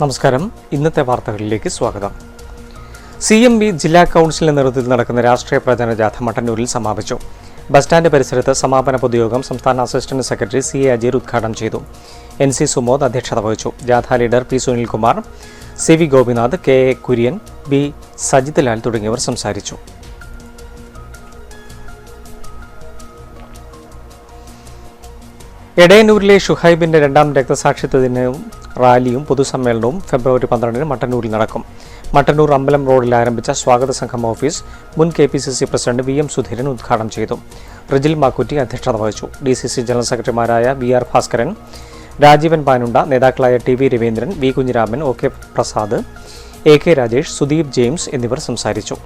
നമസ്കാരം. ഇന്നത്തെ വാർത്തകളിലേക്ക് സ്വാഗതം. സി എം ബി ജില്ലാ കൗൺസിലിന്റെ നേതൃത്വത്തിൽ നടക്കുന്ന രാഷ്ട്രീയ പ്രചരണ ജാഥ മട്ടന്നൂരിൽ സമാപിച്ചു. ബസ് സ്റ്റാൻഡ് പരിസരത്ത് സമാപന പൊതുയോഗം സംസ്ഥാന assistant secretary C A Ajeer ഉദ്ഘാടനം ചെയ്തു. എൻ സി സുമോദ് അധ്യക്ഷത വഹിച്ചു. ജാഥ leader P Sunilkumar C V Gopinath K A Kurian B Sajith Lal തുടങ്ങിയവർ സംസാരിച്ചു. എടയന്നൂരിലെ ഷുഹൈബിന്റെ രണ്ടാം രക്തസാക്ഷിത്വ ദിനവും റാലിയും പൊതുസമ്മേളനവും ഫെബ്രുവരി പന്ത്രണ്ടിന് മട്ടന്നൂരിൽ നടക്കും. മട്ടന്നൂർ അമ്പലം റോഡിൽ ആരംഭിച്ച സ്വാഗത സംഘം ഓഫീസ് മുൻ K P C C president V M Sudheeran ഉദ്ഘാടനം ചെയ്തു. റിജിൽ മാക്കുറ്റി അധ്യക്ഷത വഹിച്ചു. ഡി സി സി ജനറൽ സെക്രട്ടറിമാരായ വി ആർ ഭാസ്കരൻ രാജീവൻ പാനുണ്ട നേതാക്കളായ T V Raveendran V Kunhiraman O K Prasad A K Rajesh Sudeep James എന്നിവർ സംസാരിച്ചു.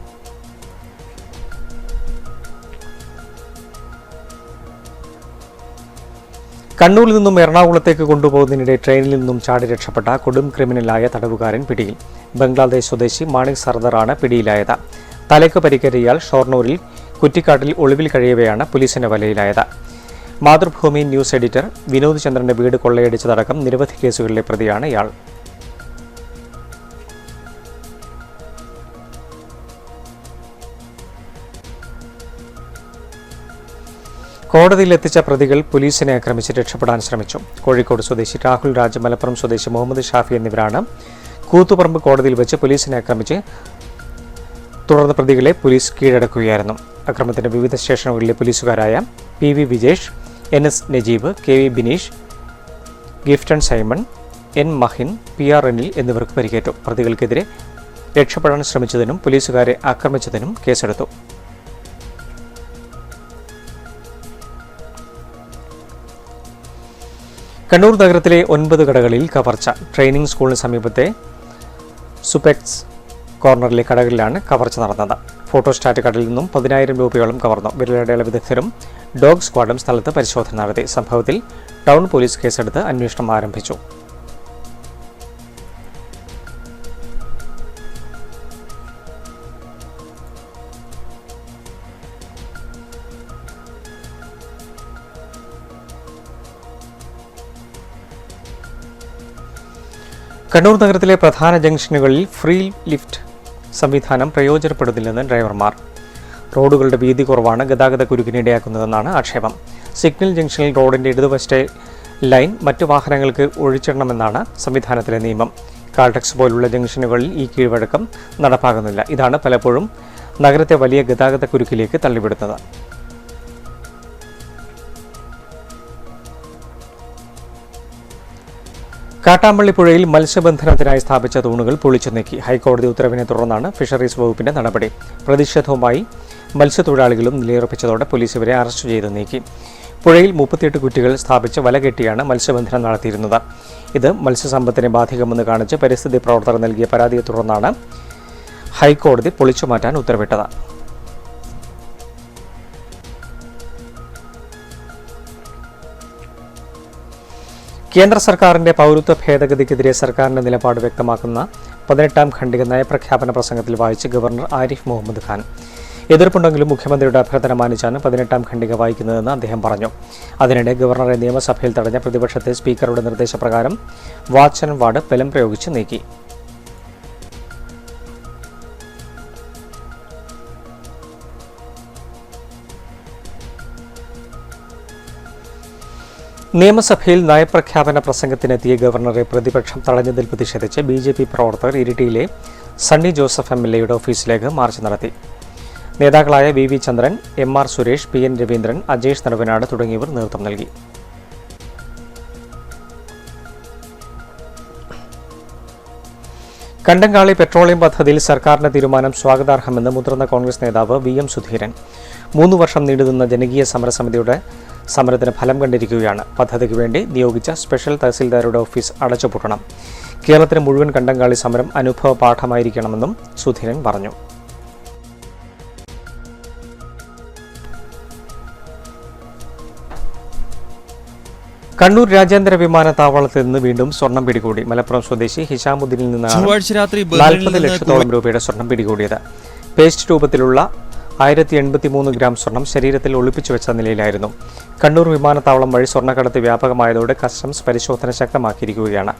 കണ്ണൂരിൽ നിന്നും എറണാകുളത്തേക്ക് കൊണ്ടുപോകുന്നതിനിടെ ട്രെയിനിൽ നിന്നും ചാടി രക്ഷപ്പെട്ട കൊടും ക്രിമിനലായ തടവുകാരൻ പിടിയിൽ. ബംഗ്ലാദേശ് സ്വദേശി മാണിക് സർദറാണ് പിടിയിലായത്. തലയ്ക്ക് പരിക്കേറ്റ ഇയാൾ ഷൊർണൂരിൽ കുറ്റിക്കാട്ടിൽ ഒളിവിൽ കഴിയവെയാണ് പോലീസിന്റെ വലയിലായത്. മാതൃഭൂമി ന്യൂസ് എഡിറ്റർ വിനോദ് ചന്ദ്രന്റെ വീട് കൊള്ളയടിച്ചതടക്കം നിരവധി കേസുകളിലെ പ്രതിയാണ് ഇയാൾ. കോടതിയിൽ എത്തിച്ച പ്രതികൾ പോലീസിനെ ആക്രമിച്ച് രക്ഷപ്പെടാൻ ശ്രമിച്ചു. കോഴിക്കോട് സ്വദേശി രാഹുൽ രാജ് മലപ്പുറം സ്വദേശി മുഹമ്മദ് ഷാഫി എന്നിവരാണ് കൂത്തുപറമ്പ് കോടതിയിൽ വെച്ച് പോലീസിനെ ആക്രമിച്ച് തുടർന്ന് പ്രതികളെ പോലീസ് കീഴടക്കുകയായിരുന്നു. അക്രമത്തിന്റെ വിവിധ സ്റ്റേഷനുകളിലെ പോലീസുകാരായ P V Vijesh N S Najeeb K V Bineesh Gifton Simon N Mahin P R Anil എന്നിവർക്ക് പരിക്കേറ്റു. പ്രതികൾക്കെതിരെ രക്ഷപ്പെടാൻ ശ്രമിച്ചതിനും പോലീസുകാരെ ആക്രമിച്ചതിനും കേസെടുത്തു. കണ്ണൂർ നഗരത്തിലെ ഒൻപത് കടകളിൽ കവർച്ച. ട്രെയിനിംഗ് സ്കൂളിന് സമീപത്തെ സുപെക്സ് കോർണറിലെ കടകളിലാണ് കവർച്ച നടന്നത്. ഫോട്ടോസ്റ്റാറ്റ് കടയിൽ നിന്നും പതിനായിരം രൂപയോളം കവർന്നു. വിരലടയാള വിദഗ്ധരും ഡോഗ് സ്ക്വാഡും സ്ഥലത്ത് പരിശോധന നടത്തി. സംഭവത്തിൽ ടൗൺ പോലീസ് കേസെടുത്ത് അന്വേഷണം ആരംഭിച്ചു. കണ്ണൂർ നഗരത്തിലെ പ്രധാന ജംഗ്ഷനുകളിൽ ഫ്രീ ലിഫ്റ്റ് സംവിധാനം പ്രയോജനപ്പെടുന്നില്ലെന്ന് ഡ്രൈവർമാർ. റോഡുകളുടെ വീതി കുറവാണ് ഗതാഗത കുരുക്കിനിടയാക്കുന്നതെന്നാണ് ആക്ഷേപം. സിഗ്നൽ ജംഗ്ഷനിൽ റോഡിന്റെ ഇടതുവശത്തെ ലൈൻ മറ്റു വാഹനങ്ങൾക്ക് ഒഴിച്ചിടണമെന്നാണ് സംവിധാനത്തിലെ നിയമം. കാൾടെക്സ് പോലുള്ള ജംഗ്ഷനുകളിൽ ഈ കീഴ്വഴക്കം നടപ്പാകുന്നില്ല. ഇതാണ് പലപ്പോഴും നഗരത്തെ വലിയ ഗതാഗത കുരുക്കിലേക്ക് തള്ളിവിടുന്നത്. കാട്ടാമ്പള്ളി പുഴയിൽ മത്സ്യബന്ധനത്തിനായി സ്ഥാപിച്ച തൂണുകൾ പൊളിച്ചു നീക്കി. ഹൈക്കോടതി ഉത്തരവിനെ തുടർന്നാണ് ഫിഷറീസ് വകുപ്പിന്റെ നടപടി. പ്രതിഷേധവുമായി മത്സ്യത്തൊഴിലാളികളും നിലയുറപ്പിച്ചതോടെ പോലീസ് ഇവരെ അറസ്റ്റ് ചെയ്ത് നീക്കി. പുഴയിൽ മുപ്പത്തിയെട്ട് കുറ്റികൾ സ്ഥാപിച്ച് വല കെട്ടിയാണ് മത്സ്യബന്ധനം നടത്തിയിരുന്നത്. ഇത് മത്സ്യസമ്പത്തിനെ ബാധിക്കുമെന്ന് കാണിച്ച് പരിസ്ഥിതി പ്രവർത്തകർ നൽകിയ പരാതിയെ തുടർന്നാണ് ഹൈക്കോടതി പൊളിച്ചു മാറ്റാൻ ഉത്തരവിട്ടത്. കേന്ദ്ര സർക്കാരിന്റെ പൗരത്വ ഭേദഗതിക്കെതിരെ സർക്കാരിന്റെ നിലപാട് വ്യക്തമാക്കുന്ന പതിനെട്ടാം ഖണ്ഡിക നയപ്രഖ്യാപന പ്രസംഗത്തിൽ വായിച്ച് ഗവർണർ ആരിഫ് മുഹമ്മദ് ഖാൻ. എതിർപ്പുണ്ടെങ്കിലും മുഖ്യമന്ത്രിയുടെ അഭ്യർത്ഥന മാനിച്ചാണ് പതിനെട്ടാം ഖണ്ഡിക വായിക്കുന്നതെന്ന് അദ്ദേഹം പറഞ്ഞു. അതിനിടെ ഗവർണറെ നിയമസഭയിൽ തടഞ്ഞ പ്രതിപക്ഷത്തെ സ്പീക്കറുടെ നിർദ്ദേശപ്രകാരം വാച്ച് ആൻഡ് വാർഡ് ബലം പ്രയോഗിച്ച് നീക്കി. നിയമസഭയിൽ നയപ്രഖ്യാപന പ്രസംഗത്തിനെത്തിയ ഗവർണറെ പ്രതിപക്ഷം തടഞ്ഞതിൽ പ്രതിഷേധിച്ച് ബി ജെ പി പ്രവർത്തകർ ഇരിട്ടിയിലെ സണ്ണി ജോസഫ് എം എൽ എയുടെ ഓഫീസിലേക്ക് മാർച്ച് നടത്തി. നേതാക്കളായ V V Chandran M R Suresh P N Raveendran Ajesh Naduvanad തുടങ്ങിയവർ നേതൃത്വം നൽകി. കണ്ടങ്കാളി പെട്രോളിയം പദ്ധതിയിൽ സർക്കാരിന്റെ തീരുമാനം സ്വാഗതാർഹമെന്ന് മുതിർന്ന കോൺഗ്രസ് നേതാവ് വി എം സുധീരൻ. മൂന്ന് വർഷം നീണ്ടുനിന്ന ജനകീയ സമരസമിതിയുടെ സമരത്തിന് ഫലം കണ്ടിരിക്കുകയാണ്. പദ്ധതിക്ക് വേണ്ടി നിയോഗിച്ച സ്പെഷ്യൽ തഹസിൽദാരുടെ ഓഫീസ് അടച്ചുപൂട്ടണം. കേരളത്തിന് മുഴുവൻ കണ്ടങ്കാളി സമരം അനുഭവ പാഠമായിരിക്കണമെന്നും സുധീരൻ പറഞ്ഞു. കണ്ണൂർ രാജ്യാന്തര വിമാനത്താവളത്തിൽ നിന്ന് വീണ്ടും സ്വർണം പിടികൂടി. മലപ്പുറം സ്വദേശി ഹിഷാമുദ്ദീനിൽ നിന്നാണ് നാൽപ്പത് ലക്ഷത്തോളം രൂപയുടെ സ്വർണം പിടികൂടിയത്. പേസ്റ്റ് രൂപത്തിലുള്ള ആയിരത്തി എൺപത്തി മൂന്ന് ഗ്രാം സ്വർണം ശരീരത്തിൽ ഒളിപ്പിച്ചു വെച്ച നിലയിലായിരുന്നു. കണ്ണൂർ വിമാനത്താവളം വഴി സ്വർണക്കടത്ത് വ്യാപകമായതോടെ കസ്റ്റംസ് പരിശോധന ശക്തമാക്കിയിരിക്കുകയാണ്.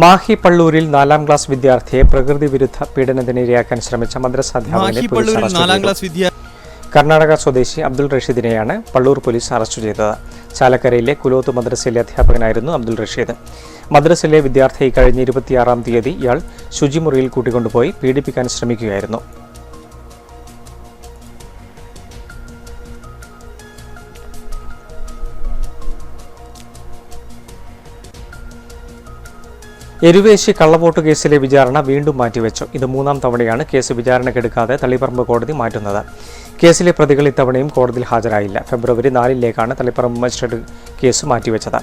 മാഹി പള്ളൂരിൽ നാലാം ക്ലാസ് വിദ്യാർത്ഥിയെ പ്രകൃതി വിരുദ്ധ പീഡനത്തിനിരയാക്കാൻ ശ്രമിച്ച മദ്രസാധ്യാപകനെ കർണാടക സ്വദേശി അബ്ദുൾ റഷീദിനെയാണ് പള്ളൂർ പോലീസ് അറസ്റ്റ് ചെയ്തത്. ചാലക്കരയിലെ കുലോത്ത് മദ്രസയിലെ അധ്യാപകനായിരുന്നു അബ്ദുൾ റഷീദ്. മദ്രസയിലെ വിദ്യാർത്ഥി കഴിഞ്ഞ ഇരുപത്തിയാറാം തീയതി ഇയാൾ ശുചിമുറിയിൽ കൂട്ടിക്കൊണ്ടുപോയി പീഡിപ്പിക്കാൻ ശ്രമിക്കുകയായിരുന്നു. എരുവേശി കള്ളവോട്ട് കേസിലെ വിചാരണ വീണ്ടും മാറ്റിവെച്ചു. ഇത് മൂന്നാം തവണയാണ് കേസ് വിചാരണക്കെടുക്കാതെ തളിപ്പറമ്പ് കോടതി മാറ്റുന്നത്. കേസിലെ പ്രതികൾ ഇത്തവണയും കോടതിയിൽ ഹാജരായില്ല. ഫെബ്രുവരി നാലിലേക്കാണ് തളിപ്പറമ്പ് മജിസ്ട്രേറ്റ് കേസ് മാറ്റിവെച്ചത്.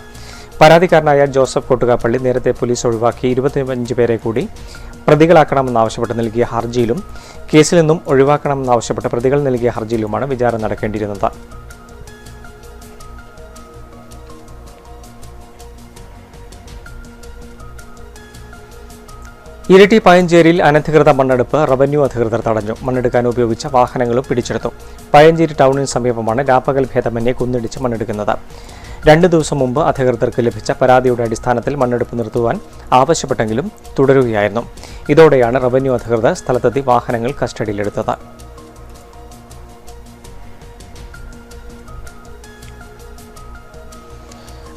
പരാതിക്കാരനായ ജോസഫ് കൊട്ടുകാപ്പള്ളി നേരത്തെ പോലീസ് ഒഴിവാക്കി ഇരുപത്തിയഞ്ച് പേരെ കൂടി പ്രതികളാക്കണമെന്നാവശ്യപ്പെട്ട് നൽകിയ ഹർജിയിലും കേസിൽ നിന്നും ഒഴിവാക്കണമെന്നാവശ്യപ്പെട്ട് പ്രതികൾ നൽകിയ ഹർജിയിലുമാണ് വിചാരണ നടക്കേണ്ടിയിരുന്നത്. ഇരട്ടി പയഞ്ചേരിയിൽ അനധികൃത മണ്ണെടുപ്പ് റവന്യൂ അധികൃതർ തടഞ്ഞു. മണ്ണെടുക്കാൻ ഉപയോഗിച്ച വാഹനങ്ങളും പിടിച്ചെടുത്തു. പയഞ്ചേരി ടൗണിന് സമീപമാണ് രാപ്പകൽ ഭേദമന്യെ കുന്നിടിച്ച് മണ്ണെടുക്കുന്നത്. രണ്ട് ദിവസം മുമ്പ് അധികൃതർക്ക് ലഭിച്ച പരാതിയുടെ അടിസ്ഥാനത്തിൽ മണ്ണെടുപ്പ് നിർത്തുവാൻ ആവശ്യപ്പെട്ടെങ്കിലും തുടരുകയായിരുന്നു. ഇതോടെയാണ് റവന്യൂ അധികൃതർ സ്ഥലത്തെത്തി വാഹനങ്ങൾ കസ്റ്റഡിയിലെടുത്തത്.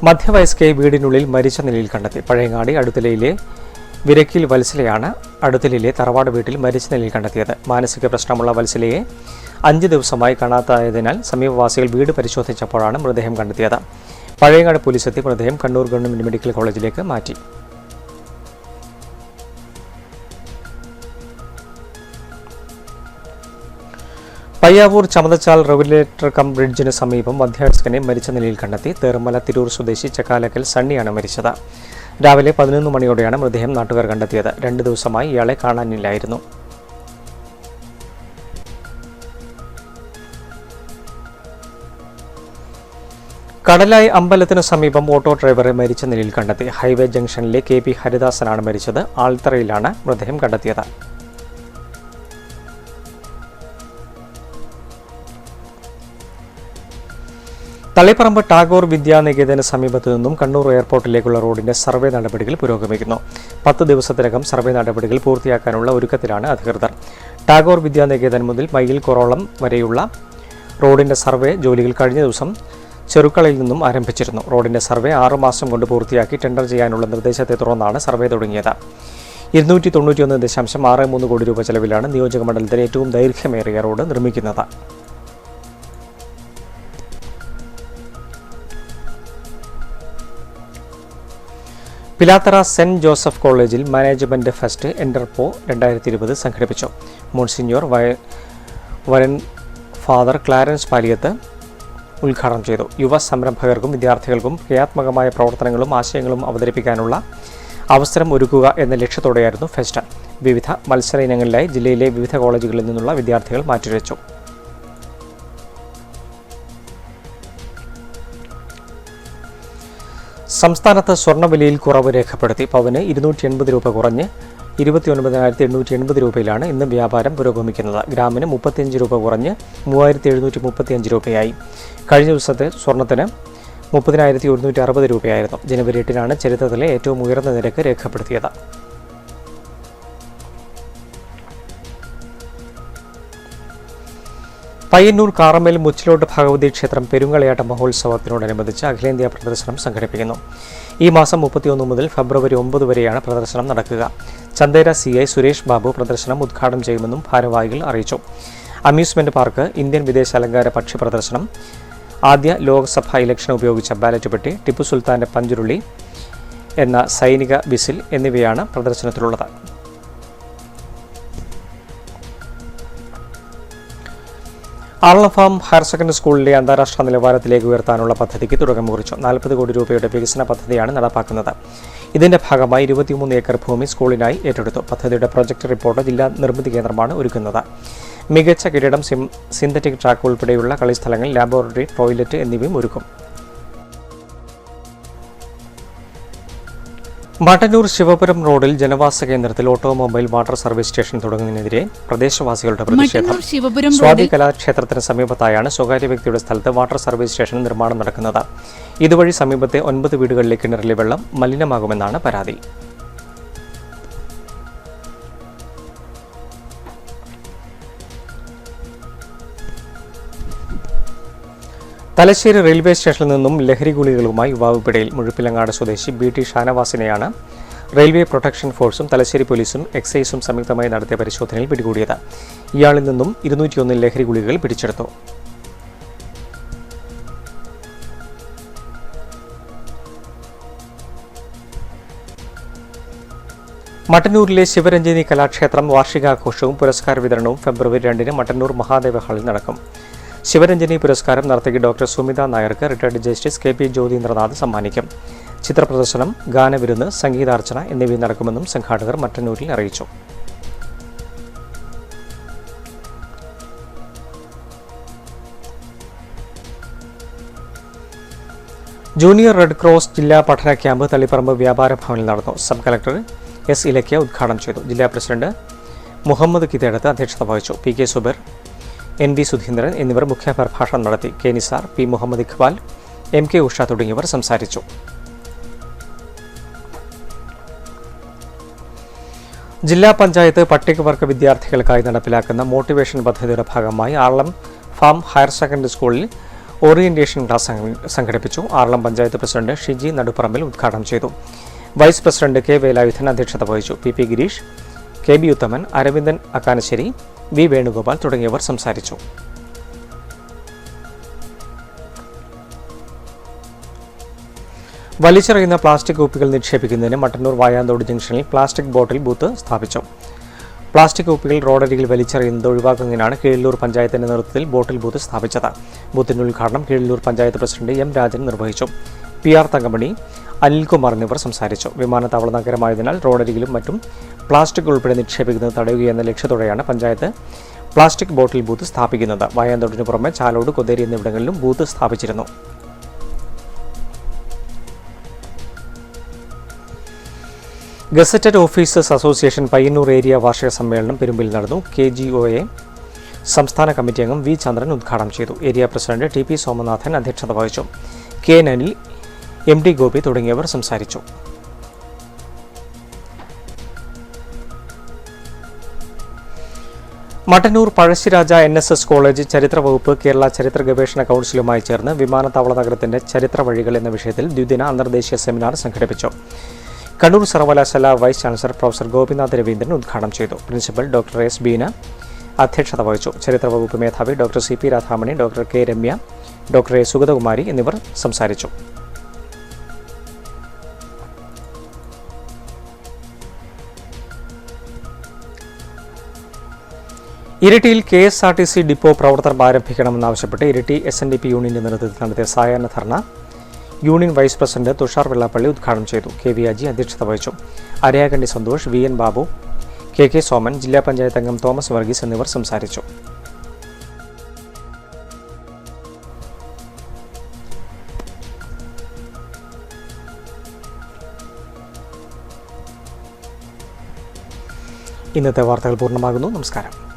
മധ്യവയസ്കയെ വീടിനുള്ളിൽ മരിച്ച നിലയിൽ കണ്ടെത്തി. പഴയങ്ങാടി അടുത്തലയിലെ വിരക്കിൽ വത്സലയാണ് അടുത്തലിലെ തറവാട് വീട്ടിൽ മരിച്ച നിലയിൽ കണ്ടെത്തിയത്. മാനസിക പ്രശ്നമുള്ള വത്സലയെ അഞ്ച് ദിവസമായി കാണാതായതിനാൽ സമീപവാസികൾ വീട് പരിശോധിച്ചപ്പോഴാണ് മൃതദേഹം കണ്ടെത്തിയത്. പഴയങ്ങാട് പോലീസ് എത്തി മൃതദേഹം കണ്ണൂർ ഗവൺമെന്റ് മെഡിക്കൽ കോളേജിലേക്ക് മാറ്റി. പയ്യാവൂർ ചമതച്ചാൽ റെഗുലേറ്റർ കം ബ്രിഡ്ജിന് സമീപം മധ്യവയസ്കനെ മരിച്ച നിലയിൽ കണ്ടെത്തി. തേർമല തിരൂർ സ്വദേശി ചക്കാലക്കൽ സണ്ണിയാണ് മരിച്ചത്. രാവിലെ പതിനൊന്ന് മണിയോടെയാണ് മൃതദേഹം നാട്ടുകാർ കണ്ടെത്തിയത്. രണ്ട് ദിവസമായി ഇയാളെ കാണാനില്ലായിരുന്നു. കടലായി അമ്പലത്തിന് സമീപം ഓട്ടോ ഡ്രൈവറെ മരിച്ച നിലയിൽ കണ്ടെത്തി. ഹൈവേ ജംഗ്ഷനിലെ കെ പി ഹരിദാസനാണ് മരിച്ചത്. ആൾത്തറയിലാണ് മൃതദേഹം കണ്ടെത്തിയത്. തളിപ്പറമ്പ് ടാഗോർ വിദ്യാനികേതന സമീപത്തു നിന്നും കണ്ണൂർ എയർപോർട്ടിലേക്കുള്ള റോഡിന്റെ സർവേ നടപടികൾ പുരോഗമിക്കുന്നു. പത്ത് ദിവസത്തിനകം സർവേ നടപടികൾ പൂർത്തിയാക്കാനുള്ള ഒരുക്കത്തിലാണ് അധികൃതർ. ടാഗോർ വിദ്യാനികേതൻ മുതൽ മൈൽ കൊറോളം വരെയുള്ള റോഡിന്റെ സർവേ ജോലികൾ കഴിഞ്ഞ ദിവസം ചെറുക്കളയിൽ നിന്നും ആരംഭിച്ചിരുന്നു. റോഡിന്റെ സർവേ ആറുമാസം കൊണ്ട് പൂർത്തിയാക്കി ടെൻഡർ ചെയ്യാനുള്ള നിർദ്ദേശത്തെ തുടർന്നാണ് സർവേ തുടങ്ങിയത്. ഇരുന്നൂറ്റി തൊണ്ണൂറ്റിയൊന്ന് ദശാംശം ആറ് മൂന്ന് കോടി രൂപ ചെലവിലാണ് നിയോജക മണ്ഡലത്തിലെ ഏറ്റവും ദൈർഘ്യമേറിയ റോഡ് നിർമ്മിക്കുന്നത്. പിലാത്തറ സെന്റ് ജോസഫ് കോളേജിൽ മാനേജ്മെന്റ് ഫെസ്റ്റ് എന്റർപോ രണ്ടായിരത്തി ഇരുപത് സംഘടിപ്പിച്ചു. മോൺസിഞ്ഞോർ വയ വരൻ ഫാദർ ക്ലാരൻസ് പാലിയത്ത് ഉദ്ഘാടനം ചെയ്തു. യുവ സംരംഭകർക്കും വിദ്യാർത്ഥികൾക്കും ക്രിയാത്മകമായ പ്രവർത്തനങ്ങളും ആശയങ്ങളും അവതരിപ്പിക്കാനുള്ള അവസരം ഒരുക്കുക എന്ന ലക്ഷ്യത്തോടെയായിരുന്നു ഫെസ്റ്റ്. വിവിധ മത്സര ഇനങ്ങളിലായി ജില്ലയിലെ വിവിധ കോളേജുകളിൽ നിന്നുള്ള വിദ്യാർത്ഥികൾ മാറ്റുരച്ചു സംസ്ഥാനത്ത് സ്വർണവിലയിൽ കുറവ് രേഖപ്പെടുത്തി. പവന് ഇരുന്നൂറ്റി എൺപത് രൂപ കുറഞ്ഞ് ഇരുപത്തി ഒൻപതിനായിരത്തി എണ്ണൂറ്റി എൺപത് രൂപയിലാണ് ഇന്ന് വ്യാപാരം പുരോഗമിക്കുന്നത്. ഗ്രാമിന് മുപ്പത്തിയഞ്ച് രൂപ കുറഞ്ഞ് മൂവായിരത്തി എഴുന്നൂറ്റി മുപ്പത്തിയഞ്ച് രൂപയായി. കഴിഞ്ഞ ദിവസത്തെ സ്വർണത്തിന് മുപ്പതിനായിരത്തി ഒരുന്നൂറ്റി അറുപത് രൂപയായിരുന്നു. ജനുവരി എട്ടിനാണ് ചരിത്രത്തിലെ ഏറ്റവും ഉയർന്ന നിരക്ക് രേഖപ്പെടുത്തിയത്. പയ്യന്നൂർ കാറമേൽ മുച്ചിലോട്ട് ഭഗവതി ക്ഷേത്രം പെരുങ്ങളയാട്ട മഹോത്സവത്തിനോടനുബന്ധിച്ച് അഖിലേന്ത്യാ പ്രദർശനം സംഘടിപ്പിക്കുന്നു. ഈ മാസം മുപ്പത്തിയൊന്ന് മുതൽ ഫെബ്രുവരി ഒമ്പത് വരെയാണ് പ്രദർശനം നടക്കുക. ചന്ദേര സി ഐ സുരേഷ് ബാബു പ്രദർശനം ഉദ്ഘാടനം ചെയ്യുമെന്നും ഭാരവാഹികൾ അറിയിച്ചു. അമ്യൂസ്മെന്റ് പാർക്ക് ഇന്ത്യൻ വിദേശ അലങ്കാര പക്ഷി പ്രദർശനം ആദ്യ ലോക്സഭാ ഇലക്ഷൻ ഉപയോഗിച്ച ബാലറ്റ് പെട്ടി ടിപ്പു സുൽത്താന്റെ പഞ്ചുരുളി എന്ന സൈനിക വിസിൽ എന്നിവയാണ് പ്രദർശനത്തിലുള്ളത്. ആർളഫാം ഹയർ സെക്കൻഡറി സ്കൂളിലെ അന്താരാഷ്ട്ര നിലവാരത്തിലേക്ക് ഉയർത്താനുള്ള പദ്ധതിക്ക് തുടക്കം കുറിച്ചു. നാൽപ്പത് കോടി രൂപയുടെ വികസന പദ്ധതിയാണ് നടപ്പാക്കുന്നത്. ഇതിന്റെ ഭാഗമായി ഇരുപത്തിമൂന്ന് ഏക്കർ ഭൂമി സ്കൂളിനായി ഏറ്റെടുത്തു. പദ്ധതിയുടെ പ്രൊജക്ട് റിപ്പോർട്ട് ജില്ലാ നിർമ്മിതി കേന്ദ്രമാണ് ഒരുക്കുന്നത്. മികച്ച കെട്ടിടം സിന്തറ്റിക് ട്രാക്ക് ഉൾപ്പെടെയുള്ള കളിസ്ഥലങ്ങൾ ലാബോറട്ടറി ടോയ്ലറ്റ് എന്നിവയും ഒരുക്കും. മട്ടന്നൂർ ശിവപുരം റോഡിൽ ജനവാസ കേന്ദ്രത്തിൽ ഓട്ടോമൊബൈൽ വാട്ടർ സർവീസ് സ്റ്റേഷൻ തുടങ്ങുന്നതിനെതിരെ പ്രദേശവാസികളുടെ പ്രതിഷേധം. സ്വാതി കലാക്ഷേത്രത്തിന് സമീപത്തായാണ് സ്വകാര്യ വ്യക്തിയുടെ സ്ഥലത്ത് വാട്ടർ സർവീസ് സ്റ്റേഷൻ നിർമ്മാണം നടക്കുന്നത്. ഇതുവഴി സമീപത്തെ ഒൻപത് വീടുകളിലെ കിണറിലെ വെള്ളം മലിനമാകുമെന്നാണ് പരാതി. തലശ്ശേരി റെയിൽവേ സ്റ്റേഷനിൽ നിന്നും ലഹരി ഗുളികകളുമായി യുവാവ് പിടിയിൽ മുഴുപ്പിലങ്ങാട് സ്വദേശി ബി ടി ഷാനവാസിനെയാണ് റെയിൽവേ പ്രൊട്ടക്ഷൻ ഫോഴ്സും തലശ്ശേരി പോലീസും എക്സൈസും സംയുക്തമായി നടത്തിയ പരിശോധനയിൽ പിടികൂടിയത്. ഇയാളിൽ നിന്നും ഇരുന്നൂറ്റിയൊന്ന് ലഹരി ഗുളികകൾ പിടിച്ചെടുത്തു. മട്ടന്നൂരിലെ ശിവരഞ്ജിനി കലാക്ഷേത്രം വാർഷികാഘോഷവും പുരസ്കാര വിതരണവും ഫെബ്രുവരി രണ്ടിന് മട്ടന്നൂർ മഹാദേവ ഹാളിൽ നടക്കും. ശിവരഞ്ജനി പുരസ്കാരം നർത്തകി ഡോക്ടർ സുമിത നായർക്ക് retired justice K P Jyothindranath സമ്മാനിക്കും. ചിത്രപ്രദർശനം ഗാനവിരുന്ന് സംഗീതാർച്ചന എന്നിവയും നടക്കുമെന്നും സംഘാടകർ മട്ടന്നൂരിൽ അറിയിച്ചു. ജൂനിയർ റെഡ് ക്രോസ് ജില്ലാ പഠന ക്യാമ്പ് തളിപ്പറമ്പ് വ്യാപാര ഭവനിൽ നടന്നു. സബ് കളക്ടർ എസ് ഇലക്കിയ ഉദ്ഘാടനം ചെയ്തു. ജില്ലാ പ്രസിഡന്റ് മുഹമ്മദ് കിതേടത്ത് അധ്യക്ഷത വഹിച്ചു. P K Zubair N V Sudheendran എന്നിവർ മുഖ്യപ്രഭാഷണം നടത്തി. K Nizar P Muhammad Iqbal M K Usha തുടങ്ങിയവർ സംസാരിച്ചു. ജില്ലാ പഞ്ചായത്ത് പട്ടികവർഗ വിദ്യാർത്ഥികൾക്കായി നടപ്പിലാക്കുന്ന മോട്ടിവേഷൻ പദ്ധതിയുടെ ഭാഗമായി ആർളം ഫാം ഹയർ സെക്കൻഡറി സ്കൂളിൽ ഓറിയന്റേഷൻ ക്ലാസ് സംഘടിപ്പിച്ചു. ആർളം പഞ്ചായത്ത് പ്രസിഡന്റ് ഷിജി നടുപ്പറമ്പിൽ ഉദ്ഘാടനം ചെയ്തു. വൈസ് പ്രസിഡന്റ് കെ വേലായുധൻ അധ്യക്ഷത വഹിച്ചു. P P Gireesh K B Uthaman Aravindan Akkanassery V Venugopal തുടങ്ങിയവർ സംസാരിച്ചു. വലിച്ചെറിയുന്ന പ്ലാസ്റ്റിക് കുപ്പികൾ നിക്ഷേപിക്കുന്നതിന് മട്ടന്നൂർ വായാന്തോട് ജംഗ്ഷനിൽ പ്ലാസ്റ്റിക് ബോട്ടിൽ ബൂത്ത് സ്ഥാപിച്ചു. പ്ലാസ്റ്റിക് കുപ്പികൾ റോഡരികിൽ വലിച്ചെറിയുന്നത് ഒഴിവാക്കുന്നതിനാണ് കീഴല്ലൂർ പഞ്ചായത്തിന്റെ നേതൃത്വത്തിൽ ബോട്ടിൽ ബൂത്ത് സ്ഥാപിച്ചത്. ബൂത്തിന്റെ ഉദ്ഘാടനം കീഴല്ലൂർ പഞ്ചായത്ത് പ്രസിഡന്റ് എം രാജൻ നിർവഹിച്ചു. പി ആർ തങ്കമണി അനിൽകുമാർ എന്നിവർ സംസാരിച്ചു. വിമാനത്താവള നഗരമായതിനാൽ റോഡരികിലും മറ്റും പ്ലാസ്റ്റിക് ഉൾപ്പെടെ നിക്ഷേപിക്കുന്നത് തടയുകയെന്ന ലക്ഷ്യത്തോടെയാണ് പഞ്ചായത്ത് പ്ലാസ്റ്റിക് ബോട്ടിൽ ബൂത്ത് സ്ഥാപിക്കുന്നത്. വായാന്തോടിന് പുറമെ ചാലോട് കൊതേരി എന്നിവിടങ്ങളിലും ബൂത്ത് സ്ഥാപിച്ചിരുന്നു. Gazetted officers association Payyannur area വാർഷിക സമ്മേളനം പെരുമ്പിൽ നടന്നു. കെ ജി ഒ എ സംസ്ഥാന കമ്മിറ്റി അംഗം വി ചന്ദ്രൻ ഉദ്ഘാടനം ചെയ്തു. Area president T P Somanathan അധ്യക്ഷത വഹിച്ചു. K Nanil M D Gopi തുടങ്ങിയവർ സംസാരിച്ചു. Mattannur Pazhassiraja N S S college ചരിത്ര വകുപ്പ് കേരള ചരിത്ര ഗവേഷണ കൗൺസിലുമായി ചേർന്ന് വിമാനത്താവള നഗരത്തിന്റെ ചരിത്ര വഴികൾ എന്ന വിഷയത്തിൽ ദ്വിദിന അന്തർദേശീയ സെമിനാർ സംഘടിപ്പിച്ചു. കണ്ണൂർ സർവകലാശാല vice chancellor professor Gopinath Raveendran ഉദ്ഘാടനം ചെയ്തു. പ്രിൻസിപ്പൽ ഡോക്ടർ എസ് ബീന അധ്യക്ഷത വഹിച്ചു. ചരിത്ര വകുപ്പ് മേധാവി doctor C P Radhamani doctor K Ramya doctor A Sugathakumari എന്നിവർ സംസാരിച്ചു. ഇരിട്ടിയിൽ K S R T C depot പ്രവർത്തനം ആരംഭിക്കണമെന്നാവശ്യപ്പെട്ട് Iritty S N D P യൂണിയന്റെ നേതൃത്വത്തിൽ നടത്തിയ സായാഹ്ന dharna union vice president Thushar Vellappally ഉദ്ഘാടനം ചെയ്തു. കെ വി അജി അധ്യക്ഷത വഹിച്ചു. Arayakandi Santhosh V N Babu K K Soman ജില്ലാ പഞ്ചായത്ത് അംഗം തോമസ് വർഗീസ് എന്നിവർ സംസാരിച്ചു. ഇന്നത്തെ വാർത്തകൾ പൂർണമാകുന്നു. നമസ്കാരം.